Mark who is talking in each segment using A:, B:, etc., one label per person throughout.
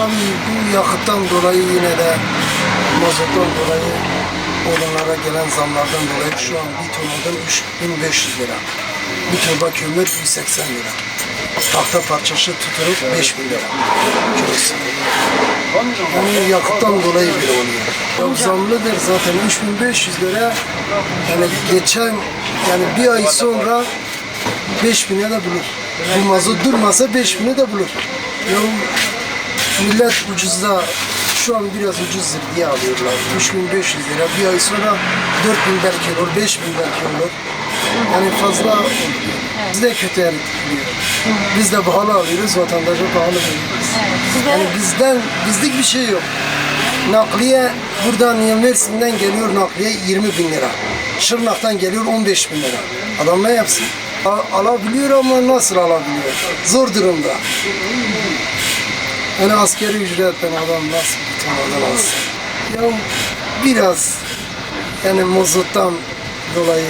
A: Bu yakıttan dolayı yine de mazottan dolayı odunlara gelen zamlardan dolayı şu an bir ton odun 3500 lira. Bir torba kömür 180 lira. Tahta parçası tutulup 5000 lira kilosu. Yani yakıttan dolayı bile oluyor. Zamlıdır zaten 3500 lira. Yani geçen yani bir ay sonra 5000'e de bulur. Bu mazot durmasa 5000'e de bulur. Ya millet ucuzda şu an biraz ucuzdur diye alıyorlar. 3500 lira. Bir ay sonra 4000 belki olur, 5000 belki olur. Yani fazla. Biz de kötü tutuyor. Biz de pahalı alıyoruz, vatandaşa pahalı veriyoruz. Yani bizden, bizlik bir şey yok. Nakliye buradan Mersin'den geliyor nakliye 20 bin lira. Şırnak'tan geliyor 15 bin lira. Adam ne yapsın? A- alabiliyor ama nasıl alabiliyor? Zor durumda. Yani askeri ücretten adam nasıl temadan alsın? Ya biraz yani mazottan dolayı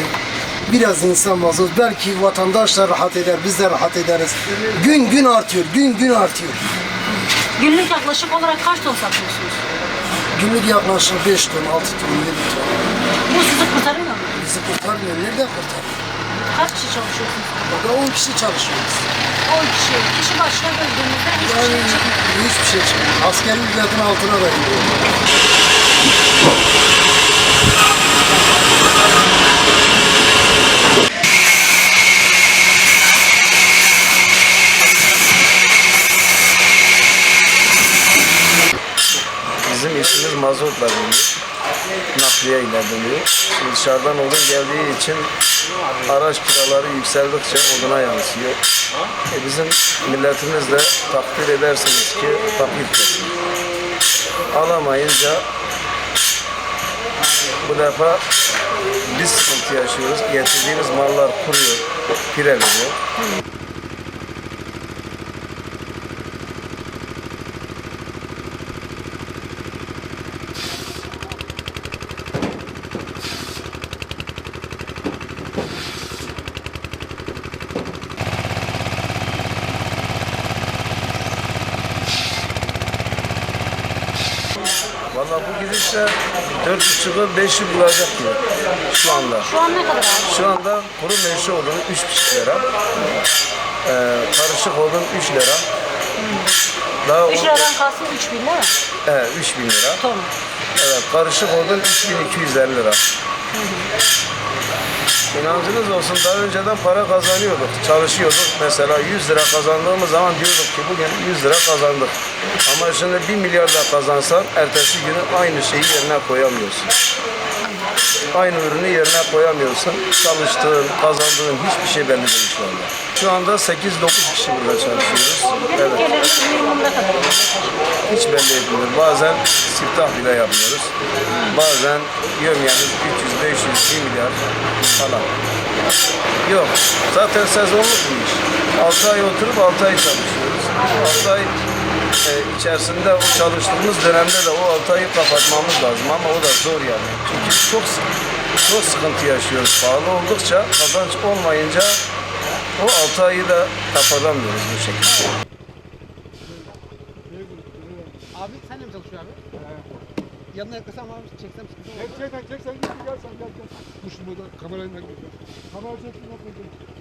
A: biraz insan mazot belki vatandaş da rahat eder biz de rahat ederiz. Gün gün artıyor, gün gün artıyor.
B: günlük yaklaşık olarak kaç ton satıyorsunuz?
A: Günlük yaklaşık 5 ton, 6 ton, 7 ton.
B: Bu sizi kurtarıyor mu?
A: Bizi kurtarmıyor. Nerede kurtarıyor?
B: Kaç kişi çalışıyorsunuz?
A: Burada 10 kişi çalışıyoruz.
B: 10 kişi. Kişi başına böldüğünüzde hiçbir
A: Yani
B: şey çıkmıyor.
A: hiçbir şey çıkmıyor. Askeri ücretin altına da gidiyor.
C: Bizim işimiz mazotla dönüyor. Nakliye ile dönüyor. Şimdi dışarıdan odun geldiği için araç kiraları yükseldikçe oduna yansıyor. E bizim milletimiz de takdir edersiniz ki kesim. Alamayınca bu defa biz sıkıntı yaşıyoruz. Getirdiğimiz mallar kuruyor, pire veriyor. Valla bu gidişle dört buçuğu beşi bulacak diyor şu anda.
B: Şu an ne kadar abi?
C: Şu anda kuru meşe odunu üç buçuk lira. Ee, karışık odun 3 lira. Daha
B: 3 liradan kalsın 3 bin değil mi?
C: Evet, 3 bin lira.
B: Ton.
C: Evet, karışık odun 3250 lira. İnancınız olsun daha önceden para kazanıyorduk, çalışıyorduk. Mesela 100 lira kazandığımız zaman diyorduk ki bugün 100 lira kazandık. Ama şimdi 1 milyar da kazansan ertesi günü aynı şeyi yerine koyamıyorsun. Aynı ürünü yerine koyamıyorsun. Çalıştığın, kazandığın hiçbir şey belli değil şu anda. Şu anda 8-9 kişi burada çalışıyoruz. Evet. Hiç belli etmiyor. Bazen siftah bile yapmıyoruz. Bazen yömyemiz 300, 500, 1 milyar falan. Yok. Zaten sezonluk bir iş. 6 ay oturup 6 ay çalışıyoruz. 6 ay e, içerisinde o çalıştığımız dönemde de o 6 ayı kapatmamız lazım ama o da zor yani. Çünkü çok çok sıkıntı yaşıyoruz. Pahalı oldukça kazanç olmayınca o 6 ayı da kapatamıyoruz bu şekilde.
D: Abi sen de mi çalışıyorsun abi? Yanına yaklasam abi çeksem sıkıntı olur.
E: Çek çek çek sen git gel sen gel gel. Bu şimdi burada kamerayla gel. Kamera çeksin.